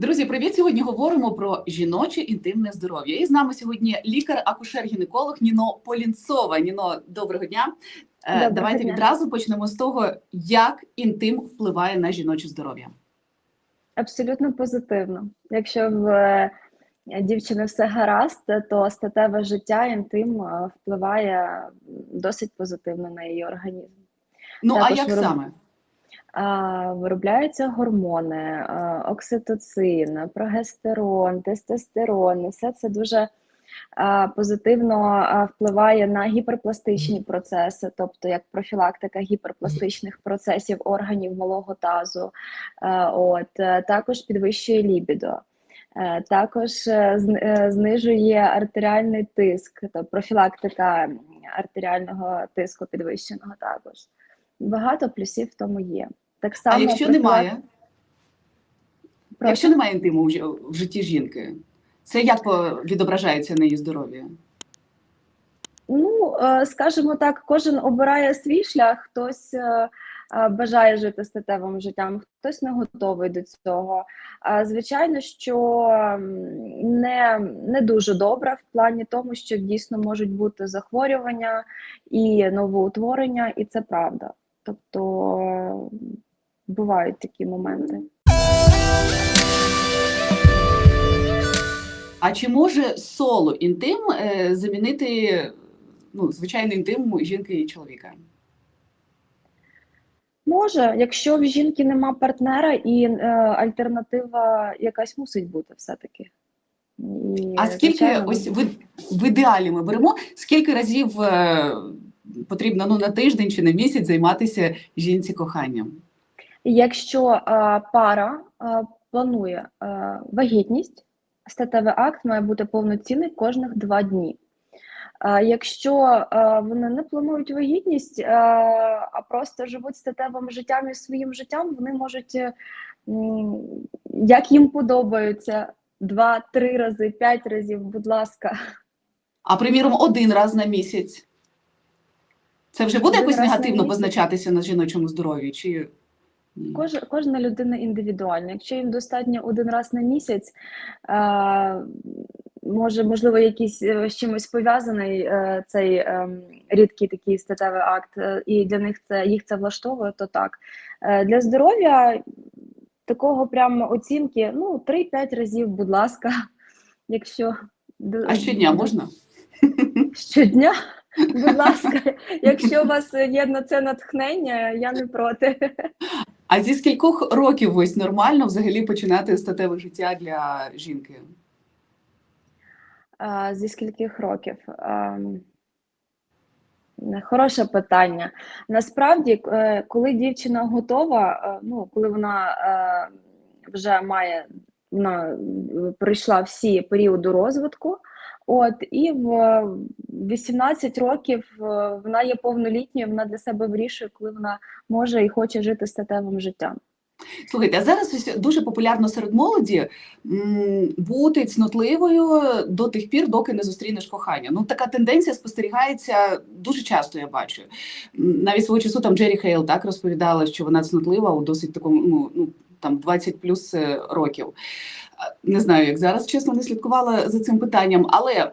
Друзі, привіт! Сьогодні говоримо про жіноче інтимне здоров'я. І з нами сьогодні лікар-акушер-гінеколог Ніно Полінцова. Ніно, доброго дня. Е, Доброго Давайте дня. відразу почнемо з того, як інтим впливає на жіноче здоров'я. Абсолютно позитивно. Якщо в е, дівчини все гаразд, то статеве життя, інтим е, впливає досить позитивно на її організм. Ну а як вироб- саме? А, Виробляються гормони, окситоцин, прогестерон, тестостерон. Все це дуже позитивно впливає на гіперпластичні процеси, тобто як профілактика гіперпластичних процесів органів малого тазу. От е, також підвищує лібідо. Е, Також е, знижує артеріальний тиск, тобто профілактика артеріального тиску підвищеного також. Багато плюсів в тому є. Так само А якщо профілак- немає, Прошу? якщо немає інтиму в житті жінки, це як відображається на її здоров'ї? Ну, е, скажімо так, кожен обирає свій шлях, хтось е, е, бажає жити статевим життям, хтось не готовий до цього. Звичайно, що не, не дуже добре в плані тому, що дійсно можуть бути захворювання і новоутворення, і це правда. Тобто е, бувають такі моменти. А чи може соло інтим е, замінити ну, звичайний інтим жінки і чоловіка? Може, якщо в жінки нема партнера, і е, альтернатива якась мусить бути все-таки. А скільки звичайно, ось в, в ідеалі ми беремо, скільки разів е, потрібно ну, на тиждень чи на місяць займатися жінці коханням? Якщо е, пара е, планує е, вагітність, статевий акт має бути повноцінний кожних два дні. Якщо вони не планують вагітність, а просто живуть статевим життям і своїм життям, вони можуть, як їм подобаються, два-три рази, п'ять разів, будь ласка. А приміром, один раз на місяць. Це вже буде Один якось негативно позначатися на жіночому здоров'ї? Чи? Кож, кожна людина індивідуальна. Якщо їм достатньо один раз на місяць, е, може, можливо, якийсь е, з чимось пов'язаний е, цей е, рідкий такий статевий акт, е, і для них це їх це влаштовує, то так. Е, для здоров'я такого прямо оцінки, ну, 3-5 разів, будь ласка, якщо А щодня можна? щодня. Будь ласка, якщо у вас є на це натхнення, я не проти. А зі скількох років ось нормально взагалі починати статеве життя для жінки? А, Зі скількох років? Ем, Хороше питання. Насправді, е, коли дівчина готова, е, ну коли вона е, вже має вона пройшла всі періоди розвитку, от і в 18 років е, вона є повнолітньою, вона для себе вирішує, коли вона може і хоче жити статевим життям. Слухайте, а зараз ось дуже популярно серед молоді бути цнотливою до тих пір, доки не зустрінеш кохання. Ну така тенденція спостерігається дуже часто. Я бачу. Навіть свого часу там Джері Хейл так розповідала, що вона цнотлива у досить такому ну, ну там 20 плюс е, років. Не знаю, як зараз чесно не слідкувала за цим питанням, але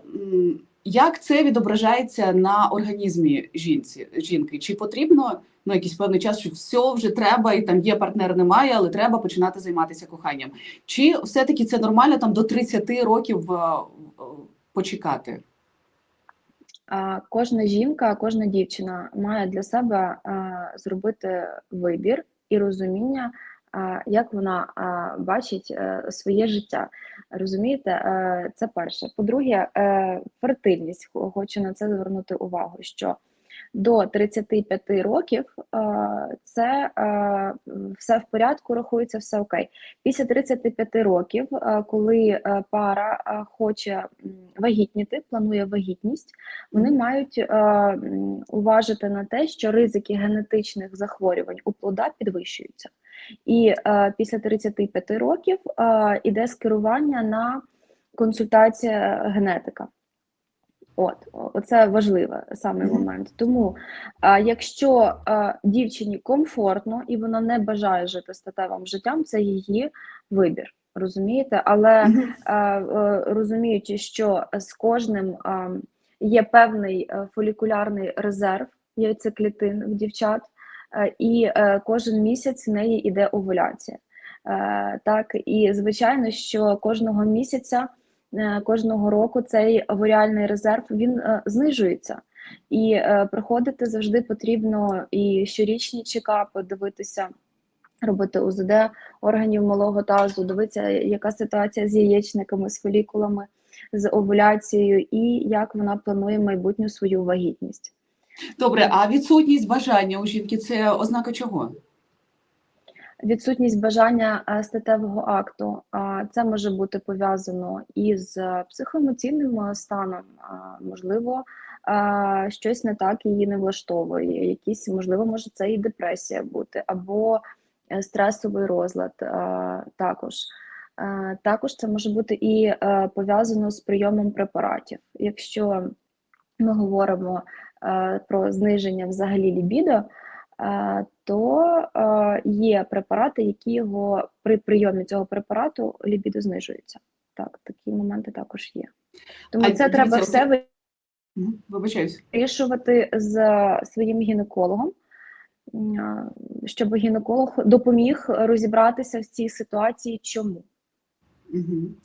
як це відображається на організмі жінці жінки? Чи потрібно ну, якийсь певний час, що все вже треба, і там є партнер, немає, але треба починати займатися коханням. Чи все-таки це нормально там до 30 років е, е, почекати? Кожна жінка, кожна дівчина має для себе зробити вибір і розуміння, як вона бачить е, своє життя. Розумієте, Е, це перше. По-друге, е, фертильність. Хочу на це звернути увагу, що до 35 років це все в порядку, рахується все окей. Після 35 років, коли пара хоче вагітніти, планує вагітність, вони мають уважити на те, що ризики генетичних захворювань у плода підвищуються. І е, після 35 років е, іде скерування на консультація генетика. От, оце важливий саме момент. Тому, а, якщо а, дівчині комфортно і вона не бажає жити статевим життям, це її вибір. Розумієте? Але Мгм. е, е, розуміючи, що з кожним е, є певний е, фолікулярний резерв яйцеклітин в дівчат, е, і е, кожен місяць в неї йде овуляція. Е, Так, і звичайно, що кожного місяця, е, кожного року цей оваріальний резерв він е, знижується. І е, приходити завжди потрібно і щорічні чекапи, дивитися, робити УЗД органів малого тазу, дивитися, яка ситуація з яєчниками, з фолікулами, з овуляцією, і як вона планує майбутню свою вагітність. Добре, а відсутність бажання у жінки це ознака чого? Відсутність бажання е, статевого акту це може бути пов'язано із е, психоемоційним е, станом. Можливо, щось не так її не влаштовує. Якісь, можливо, може це і депресія бути, або стресовий розлад також. Також це може бути і пов'язано з прийомом препаратів. Якщо ми говоримо про зниження взагалі лібідо, е, то е, є препарати, які його при прийомі цього препарату лібідо знижується. Так, такі моменти також є. Тому А це дивіться, треба все вирішувати з своїм гінекологом, щоб гінеколог допоміг розібратися в цій ситуації, чому. Мгм.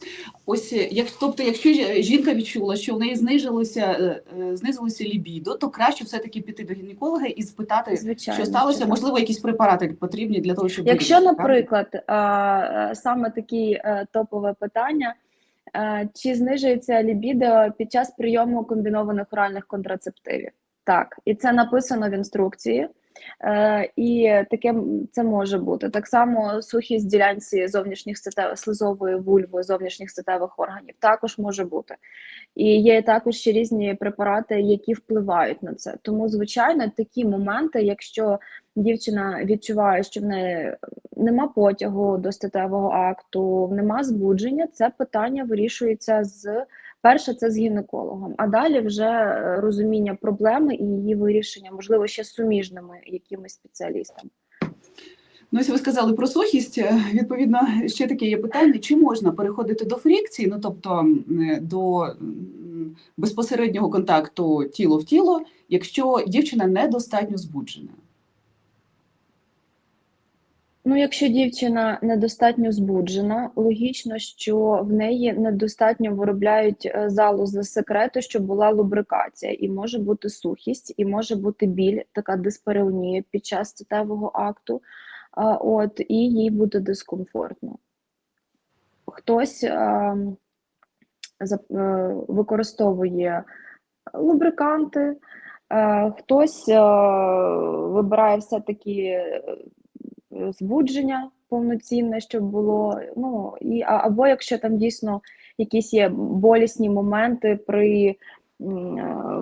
Ось е, як, тобто, якщо жінка відчула, що в неї знизилося, е, е, знизилося лібідо, то краще все-таки піти до гінеколога і спитати, Звичайно, що сталося. так. Можливо, якісь препарати потрібні для того, щоб Якщо, вирішити, наприклад, а, е, саме такі е, топове питання, е, чи знижується лібідо під час прийому комбінованих оральних контрацептивів? Так, і це написано в інструкції. Е, І таке це може бути. Так само сухість ділянці зовнішніх статевих слизової вульви, зовнішніх статевих органів також може бути. І є також ще різні препарати, які впливають на це. Тому, звичайно, такі моменти, якщо дівчина відчуває, що в неї нема потягу до статевого акту, нема збудження, це питання вирішується з перше, це з гінекологом, а далі вже е, розуміння проблеми і її вирішення, можливо, ще суміжними якимись спеціалістами. Ну, ось ви сказали про сухість. е, Відповідно, ще таке є питання: чи можна переходити до фрікції, ну тобто е, до безпосереднього контакту тіло в тіло, якщо дівчина недостатньо збуджена? Ну, якщо дівчина недостатньо збуджена, логічно, що в неї недостатньо виробляють е, залози секрету, щоб була лубрикація, і може бути сухість, і може бути біль, така диспереонія під час статевого акту, от, і їй буде дискомфортно. Хтось а, е, використовує лубриканти, е, хтось е, вибирає все-таки е, збудження повноцінне, щоб було. Ну, і, або якщо там дійсно якісь є болісні моменти при е,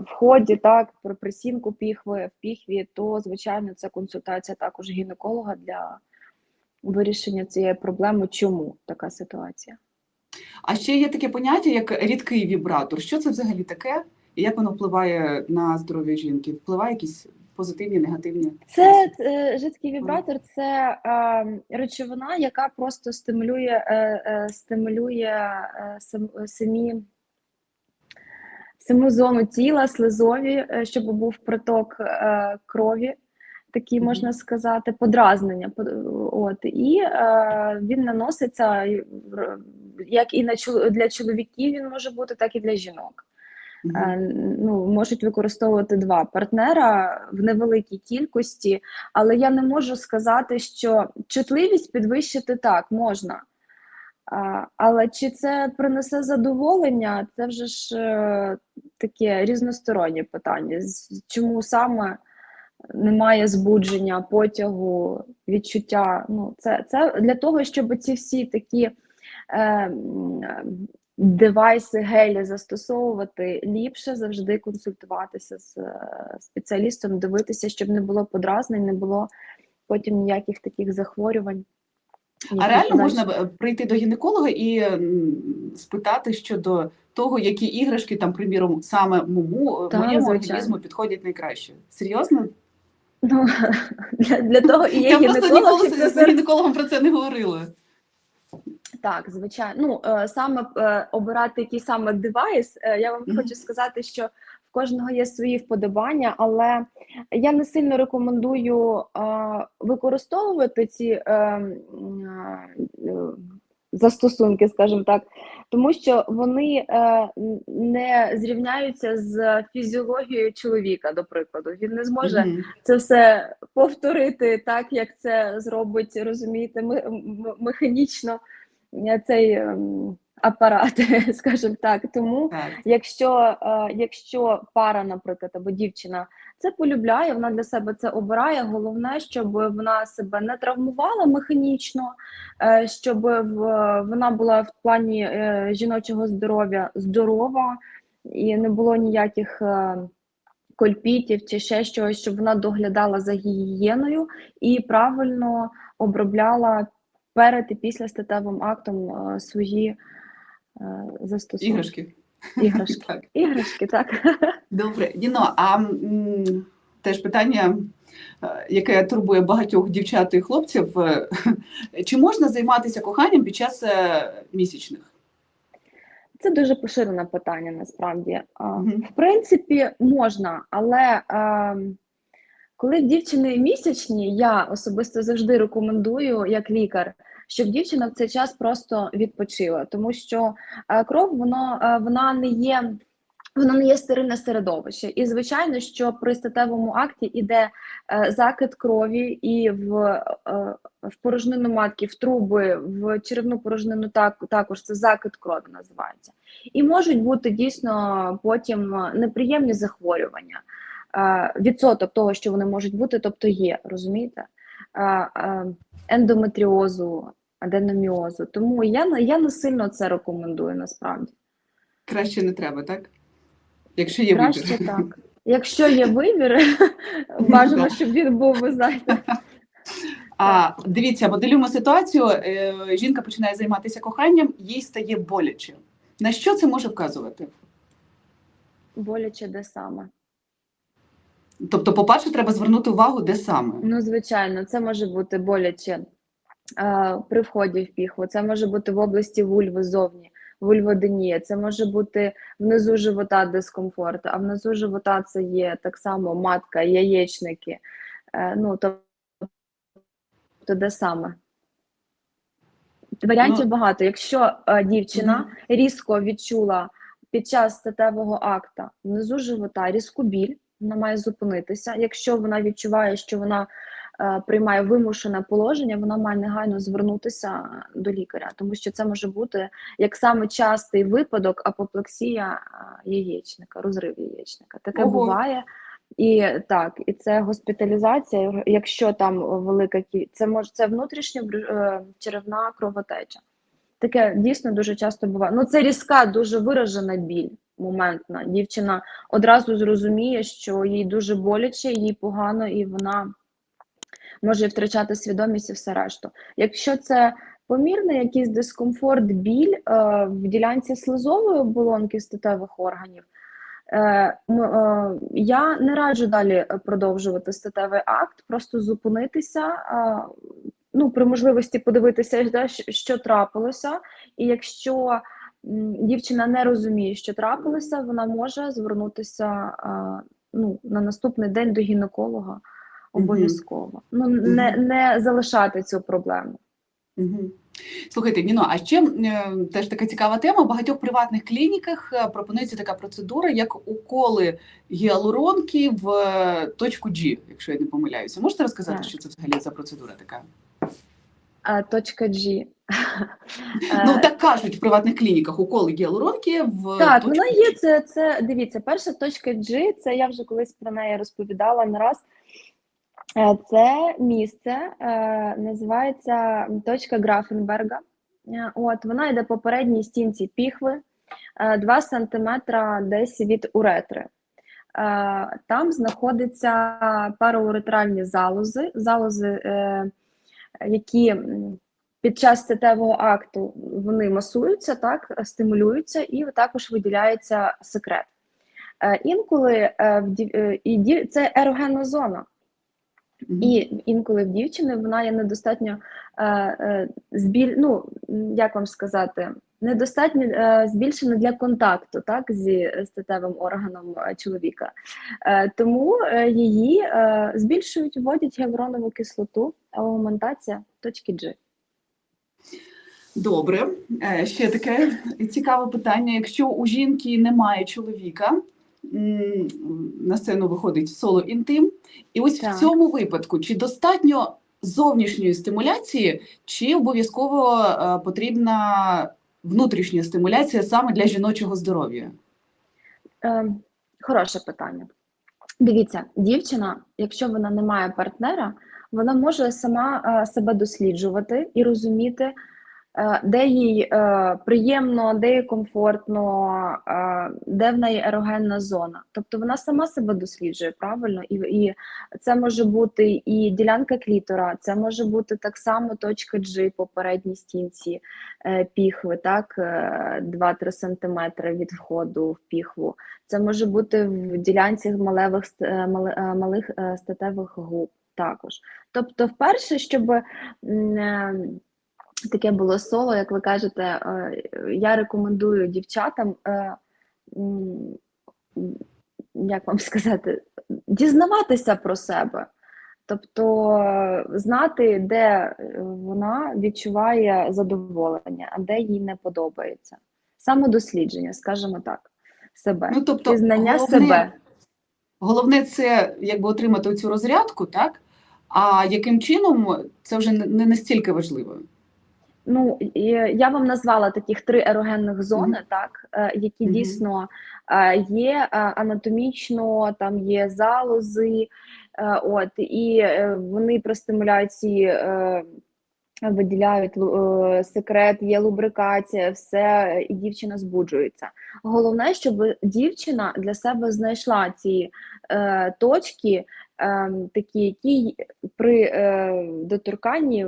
вході, так, при присінку піхви, в піхві, то, звичайно, це консультація також гінеколога для вирішення цієї проблеми, чому така ситуація. А ще є таке поняття, як рідкий вібратор. Що це взагалі таке? І як воно впливає на здоров'я жінки? Впливає якісь позитивні, негативні? Це е, жидкий вібратор, це е, речовина, яка просто стимулює, е, е, стимулює е, самі, саму зону тіла, слизові, е, щоб був приток е, крові, Мгм. можна сказати, подразнення. Под- От, і е, він наноситься як і на для чоловіків він може бути, так і для жінок. Е, ну, можуть використовувати два партнера в невеликій кількості, але я не можу сказати, що чутливість підвищити так можна. Але чи це принесе задоволення, це вже ж е, таке різностороннє питання. Чому саме немає збудження, потягу, відчуття? Ну, це, це для того, щоб ці всі такі е, девайси, гелі застосовувати ліпше, завжди консультуватися з е, спеціалістом, дивитися, щоб не було подразнень, не було потім ніяких таких захворювань. А реально можна е, прийти до гінеколога і спитати щодо того, які іграшки там, приміром, саме мому, Так, моєму звичайно. організму підходять найкраще. Серйозно? Ну, для, для того і є Я просто ніколи з гінекологом про це не говорила. Так, звичайно. Ну, е, саме е, обирати який саме девайс, е, я вам Мгм. хочу сказати, що в кожного є свої вподобання, але я не сильно рекомендую використовувати ці застосунки, скажімо так, тому що вони не зрівняються з фізіологією чоловіка, до прикладу. Він не зможе Мгм. це все повторити так, як це зробить, розумієте, механічно цей ем, апарат, скажімо так. Тому, Так. якщо, е, якщо пара, наприклад, або дівчина це полюбляє, вона для себе це обирає. Головне, щоб вона себе не травмувала механічно, е, щоб вона була в плані е, жіночого здоров'я здорова і не було ніяких. е, кольпітів чи ще щось, щоб вона доглядала за гігієною і правильно обробляла перед і після статевим актом е, свої е, застосунки. Іграшки. Іграшки. Так. Іграшки, так. Добре, Ніно, а м, теж питання, е, яке турбує багатьох дівчат і хлопців: чи можна займатися коханням під час місячних? Це дуже поширене питання насправді. А, Мгм. В принципі, можна, але е, коли дівчини місячні, я особисто завжди рекомендую як лікар, щоб дівчина в цей час просто відпочила, тому що е, кров воно, е, вона не є. Воно не є стерильне середовище, і звичайно, що при статевому акті іде е, закид крові і в, е, в порожнину матки, в труби, в черевну порожнину так, також це закид крові називається. І можуть бути дійсно потім е, неприємні захворювання. Відсоток того, що вони можуть бути, тобто є, розумієте? Ендометріозу, аденоміозу. Тому я, я не сильно це рекомендую насправді. Краще не треба, так? Якщо є Краще вибір. так. Якщо є вибір, бажано, щоб він був, ви знаєте. А дивіться, моделюємо ситуацію. е, Жінка починає займатися коханням, їй стає боляче. На що це може вказувати? Боляче де саме. Тобто, по-перше, треба звернути увагу, де саме. Ну, звичайно, це може бути боляче е, при вході в піхву, це може бути в області вульви зовні, вульводенія, це може бути внизу живота дискомфорт, а внизу живота це є так само матка, яєчники. Е, ну, тобто, де саме? Варіантів Ну, багато. Якщо е, дівчина Мгм. різко відчула під час статевого акта внизу живота різку біль, вона має зупинитися. Якщо вона відчуває, що вона е, приймає вимушене положення, вона має негайно звернутися до лікаря, тому що це може бути як саме частий випадок апоплексія е, яєчника, розрив яєчника. Таке Ого. буває. І так, і це госпіталізація, якщо там велика кількість, це може це внутрішня е, черевна кровотеча. Таке дійсно дуже часто буває. Ну, це різка, дуже виражена біль моментна. Дівчина одразу зрозуміє, що їй дуже боляче, їй погано, і вона може втрачати свідомість і все решту. Якщо це помірний якийсь дискомфорт, біль е, в ділянці слизової оболонки статевих органів, е, е, я не раджу далі продовжувати статевий акт, просто зупинитися. Е, ну, при можливості подивитися, що- трапилося, і якщо дівчина не розуміє, що трапилося, вона може звернутися ну, на наступний день до гінеколога обов'язково. Ну, не, не залишати цю проблему. Слухайте, Ніно, а ще е, теж така цікава тема. В багатьох приватних клініках е, пропонується така процедура, як уколи гіалуронки в точку G, якщо я не помиляюся. Можете розказати, Так. що це взагалі за процедура така? Точка G. Ну Е, так кажуть в приватних клініках уколи гіалуронки в Так, вона є. Це, це дивіться, перша точка G, це я вже колись про неї розповідала не раз. Е, Це місце е, називається точка Графенберга. Е, От вона йде по передній стінці піхви, 2 см десь від уретри. Е, Там знаходяться парауретральні залози, залози, е, які під час статевого акту вони масуються, так, стимулюються, і також виділяється секрет. Е, Інколи е, в дів- е, і це ерогенна зона. Мгм. І інколи в дівчини вона є недостатньо е, е, збіль, ну, як вам сказати, недостатньо е, збільшена для контакту так, зі статевим органом е, чоловіка. Е, тому е, її е, збільшують, вводять гіалуронову кислоту, аугментація точки G. Добре, Е, ще таке цікаве питання. Якщо у жінки немає чоловіка, на сцену виходить соло інтим, і ось Так. в цьому випадку чи достатньо зовнішньої стимуляції, чи обов'язково е, потрібна внутрішня стимуляція саме для жіночого здоров'я? Е, хороше питання. Дивіться, дівчина, якщо вона не має партнера, вона може сама е, себе досліджувати і розуміти, де їй е, приємно, де їй комфортно, е, де в неї ерогенна зона. Тобто вона сама себе досліджує правильно, і, і це може бути і ділянка клітора, це може бути так само точка G по передній стінці е, піхви, так, е, 2-3 см від входу в піхву. Це може бути в ділянці малевих, е, е, малих е, статевих губ також. Тобто, вперше, щоб е, таке було соло, як ви кажете, е, я рекомендую дівчатам, е, як вам сказати, дізнаватися про себе. Тобто е, знати, де вона відчуває задоволення, а де їй не подобається. Самодослідження, скажімо так, себе. Ну, тобто, Пізнання головне- себе. Головне це якби отримати цю розрядку, так? А яким чином це вже не настільки важливо. Ну, я вам назвала таких три ерогенних зони, так, е, які Мгм. дійсно е, є е, анатомічно, там є залози, е, от, і е, вони при стимуляції е, виділяють е, секрет, є лубрикація, все, і дівчина збуджується. Головне, щоб дівчина для себе знайшла ці е, точки, е, такі, які при е, доторканні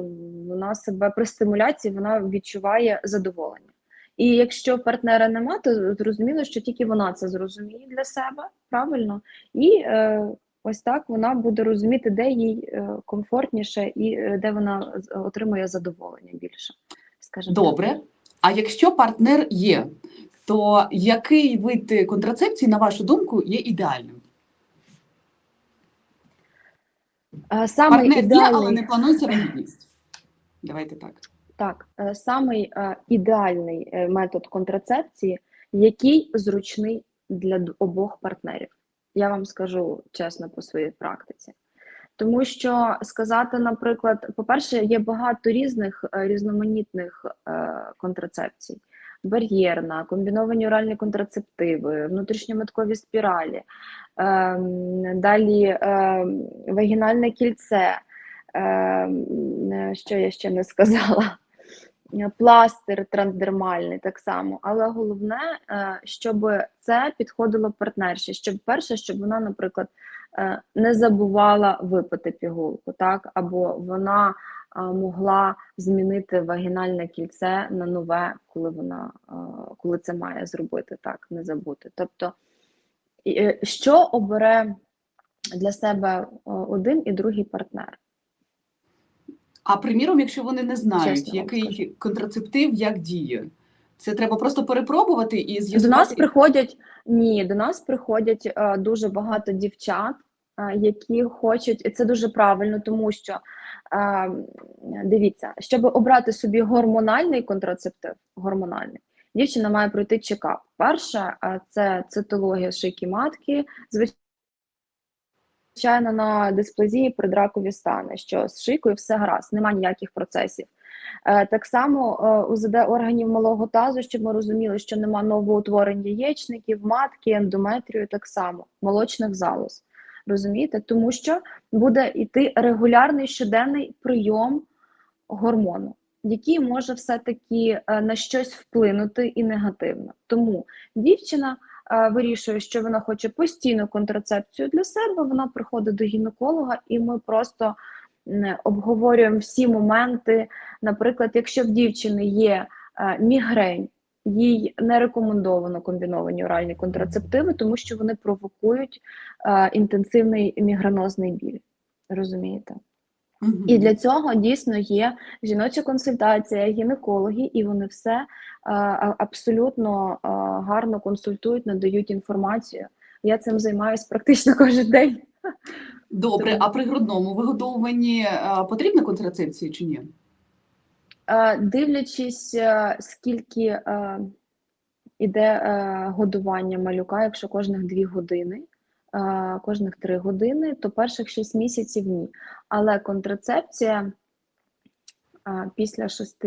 вона себе при стимуляції вона відчуває задоволення. І якщо партнера нема, то зрозуміло, що тільки вона це зрозуміє для себе, правильно? І е, ось так вона буде розуміти, де їй е, комфортніше і е, де вона отримує задоволення більше. Скажімо. Добре. А якщо партнер є, то який вид контрацепції, на вашу думку, є ідеальним? Е, Саме Партнер є, але не планується вагітність. Давайте так. Так, е, самий е, ідеальний е, метод контрацепції, який зручний для обох партнерів. Я вам скажу чесно по своїй практиці. Тому що сказати, наприклад, по-перше, є багато різних е, різноманітних е, контрацепцій: бар'єрна, комбіновані оральні контрацептиви, внутрішньометкові спіралі, ем, далі ем, вагінальне кільце. Ем, що я ще не сказала? Пластир трансдермальний так само, але головне, е, щоб це підходило партнерші. Щоб перше, щоб вона, наприклад, е, не забувала випити пігулку, так або вона могла змінити вагінальне кільце на нове, коли вона коли це має зробити, так не забути. Тобто, е, що обере для себе один і другий партнер? А приміром, якщо вони не знають, Чесно який контрацептив як діє, це треба просто перепробувати і До нас приходять ні, до нас приходять е, дуже багато дівчат, які хочуть, і це дуже правильно, тому що дивіться, щоб обрати собі гормональний контрацептив, гормональний, дівчина має пройти чекап. Перше, це цитологія шийки матки, звичайно, на дисплазії предракові стани, що з шийкою все гаразд, немає ніяких процесів. Е, Так само е, УЗД органів малого тазу, щоб ми розуміли, що нема новоутворень яєчників, матки, ендометрію, так само, молочних залоз. Розумієте? Тому що буде йти регулярний щоденний прийом гормону, який може все-таки е, на щось вплинути і негативно. Тому дівчина е, вирішує, що вона хоче постійну контрацепцію для себе, вона приходить до гінеколога, і ми просто обговорюємо всі моменти. Наприклад, якщо в дівчини є е, мігрень, їй не рекомендовано комбіновані оральні контрацептиви, тому що вони провокують е, інтенсивний мігренозний біль. Розумієте? Мгм. І для цього дійсно є жіноча консультація, гінекологи, і вони все е, абсолютно е, гарно консультують, надають інформацію. Я цим займаюся практично кожен день. Добре, а при грудному вигодовуванні е, потрібна контрацепція чи ні? Е, Дивлячись, е, скільки е, іде годування малюка, якщо кожних дві години, кожних три години, то перших 6 місяців ні. Але контрацепція після 6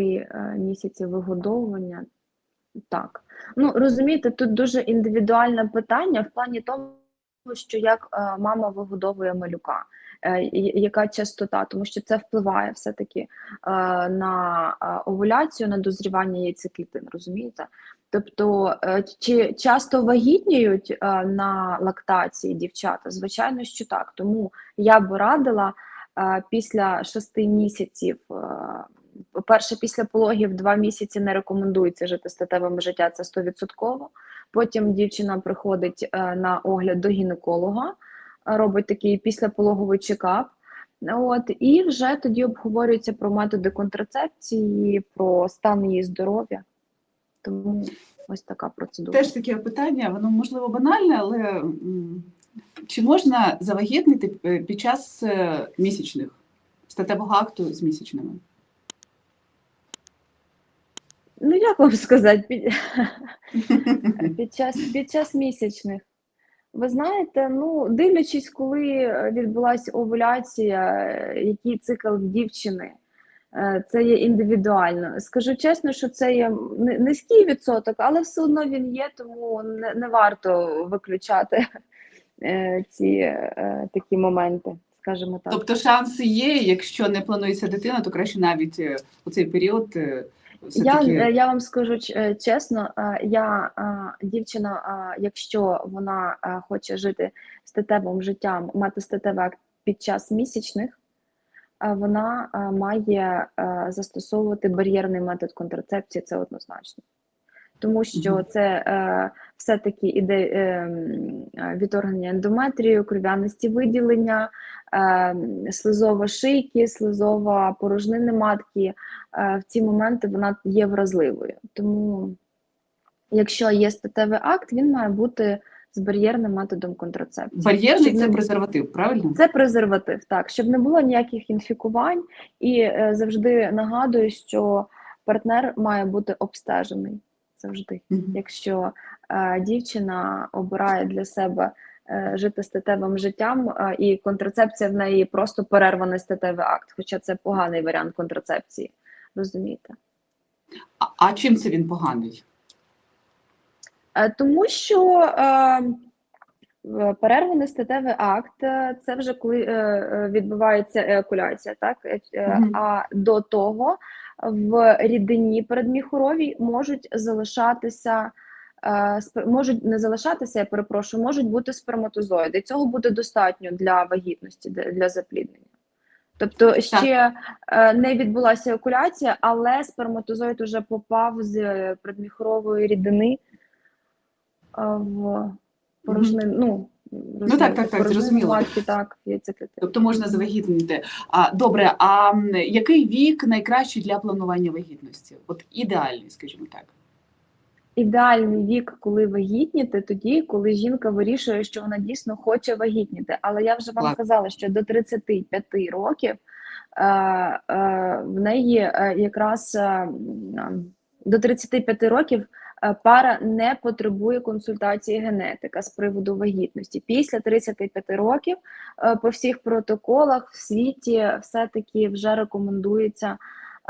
місяців вигодовування так. Ну, розумієте, тут дуже індивідуальне питання в плані того, що як мама вигодовує малюка, яка частота, тому що це впливає все-таки е, на е, овуляцію, на дозрівання яйцеклітин, розумієте? Тобто, е, чи часто вагітніють е, на лактації дівчата? Звичайно, що так. Тому я би радила е, після шести місяців. е, Перше, після пологів два місяці не рекомендується жити статевим життя, це 100%. Потім дівчина приходить е, на огляд до гінеколога, е, робить такий післяпологовий чекап. От, і вже тоді обговорюється про методи контрацепції, про стан її здоров'я. Тому ось така процедура. Теж таке питання, воно можливо банальне, але чи можна завагітнити е, під час е, місячних статевого акту з місячними? Ну, як вам сказати, під, під, час, під час місячних. Ви знаєте, ну, дивлячись, коли е, відбулася овуляція, е, який цикл в дівчини, е, це є індивідуально. Скажу чесно, що це є ни- низький відсоток, але все одно він є, тому не, не варто виключати ці такі моменти, скажімо так. Тобто шанси є, якщо не планується дитина, то краще навіть у цей період Я, е, я вам скажу е, чесно, е, я дівчина, якщо вона хоче жити статевим життям, мати статевий акт під час місячних, вона має застосовувати бар'єрний метод контрацепції, це однозначно. Тому що це е, все-таки іде е, е, відторгнення ендометрію, кров'яності виділення, е, слизова шийки, слизова порожнини матки. Е, в ці моменти вона є вразливою. Тому, якщо є статевий акт, він має бути з бар'єрним методом контрацепції. бар'єрний це не- презерватив, правильно? це презерватив, так, щоб не було ніяких інфікувань, і е, завжди нагадую, що партнер має бути обстежений завжди. Мгм. Якщо е, дівчина обирає для себе е, жити статевим життям, е, і контрацепція в неї просто перерваний статевий акт, хоча це поганий варіант контрацепції. Розумієте? А, а чим це він поганий? Е, Тому що е, перерваний статевий акт е, це вже коли е, е, відбувається еякуляція, так? Е, е, А до того в рідині передміхуровій можуть залишатися. е, Можуть не залишатися, я перепрошую, можуть бути сперматозоїди. Цього буде достатньо для вагітності, для запліднення. Тобто ще е, не відбулася еякуляція, але сперматозоїд вже попав з е, рідини е, в порожнину. Ну, так, так, так, зрозуміло. так. Тобто можна завагітнити. А, добре, а який вік найкращий для планування вагітності? От ідеальний, скажімо так. Ідеальний вік, коли вагітніти, тоді, коли жінка вирішує, що вона дійсно хоче вагітніти. Але я вже вам казала, що до 35 років е, е, в неї е, якраз е, до 35 років пара не потребує консультації генетика з приводу вагітності. Після 35 років е, по всіх протоколах в світі все-таки вже рекомендується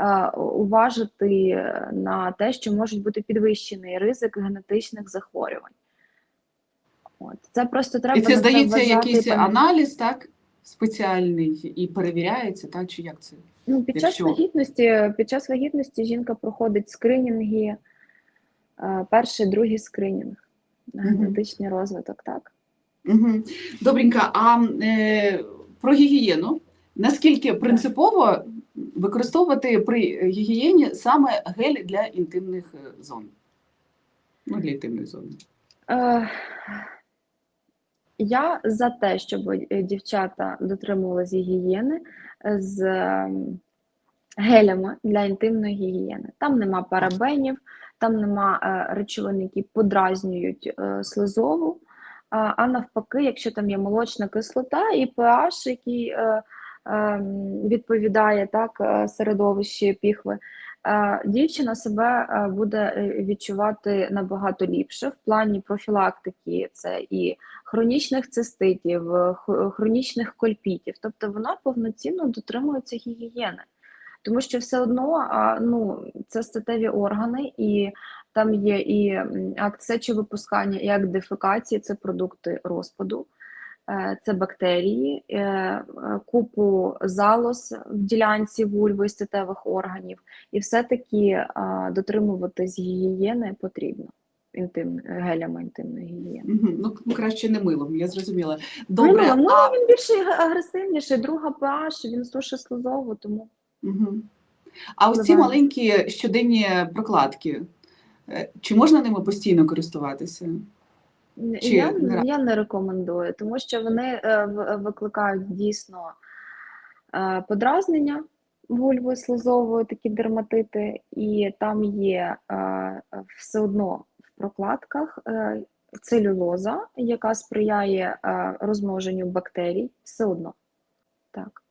е, уважити е, на те, що може бути підвищений ризик генетичних захворювань. От. Це просто треба І це здається якийсь аналіз, так? Спеціальний і перевіряється, так? Чи як це? Ну, під час Якщо- вагітності, під час вагітності жінка проходить скринінги, е, перший, другий скринінг на генетичний розвиток, так. Угу. Добренько, а е, про гігієну. Наскільки принципово використовувати при гігієні саме гель для інтимних е, зон? Ну, для інтимної зони. Е, Я за те, щоб е, дівчата дотримувалися гігієни е, з ем, гелями для інтимної гігієни. Там нема парабенів, там нема е, речовин, які подразнюють е, слизову. А, навпаки, якщо там є молочна кислота і pH, який е, ем, відповідає так, середовищі піхви, дівчина себе буде відчувати набагато ліпше в плані профілактики. Це і хронічних циститів, хронічних кольпітів. Тобто вона повноцінно дотримується гігієни. Тому що все одно ну, це статеві органи, і там є і акт сечовипускання, і акт дефекації, це продукти розпаду, е, це бактерії, е, е, купу залоз в ділянці вульви і статевих органів. І все-таки дотримуватись гігієни потрібно інтим, гелями інтимної гігієни. Ну, ну, краще не милом, я зрозуміла. Добре, Добре, ну, він більш агресивніший, друга pH, він сушить слизову, тому мгм. а ось ці маленькі щоденні прокладки, е, чи можна ними постійно користуватися? Чи я, не я не рекомендую, тому що вони е, викликають дійсно е, подразнення вульви слизової, такі дерматити, і там є е, все одно в прокладках е, целюлоза, яка сприяє е, розмноженню бактерій, все одно. Так.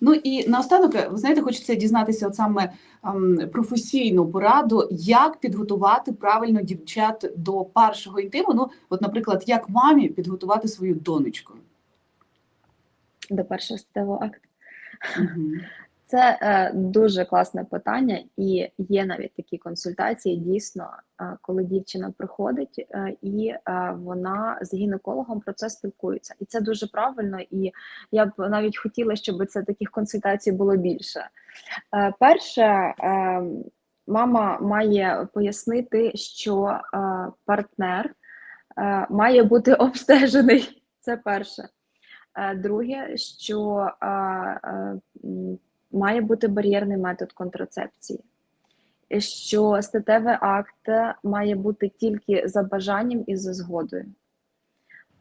Ну і наостанок, ви знаєте, хочеться дізнатися от саме ем, професійну пораду, як підготувати правильно дівчат до першого інтиму. Ну, от, наприклад, як мамі підготувати свою донечку. До першого статевого акту. Мгм. Це е, дуже класне питання, і є навіть такі консультації. Дійсно, е, коли дівчина приходить е, і е, вона з гінекологом про це спілкується, і це дуже правильно. І я б навіть хотіла, щоб це таких консультацій було більше. Е, перше, е, мама має пояснити, що е, партнер е, має бути обстежений. Це перше. Е, Друге, що е, е, має бути бар'єрний метод контрацепції, що статевий акт має бути тільки за бажанням і за згодою.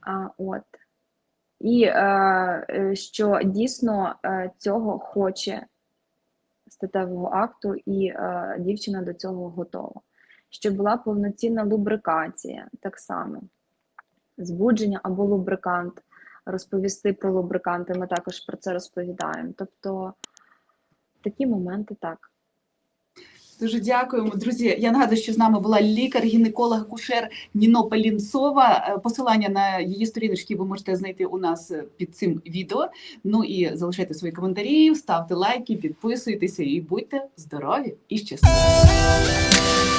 А, от. І е, е, що дійсно е, цього хоче статевого акту, і е, дівчина до цього готова. Щоб була повноцінна лубрикація, так само, збудження або лубрикант. Розповісти про лубриканти, ми також про це розповідаємо. Тобто такі моменти так. Дуже дякуємо, друзі. Я нагадую, що з нами була лікар-гінеколог Кушер Ніно Палінцова. Е, Посилання на її сторіночки ви можете знайти у нас е, під цим відео. Ну і залишайте свої коментарі, ставте лайки, підписуйтеся і будьте здорові і щасливі.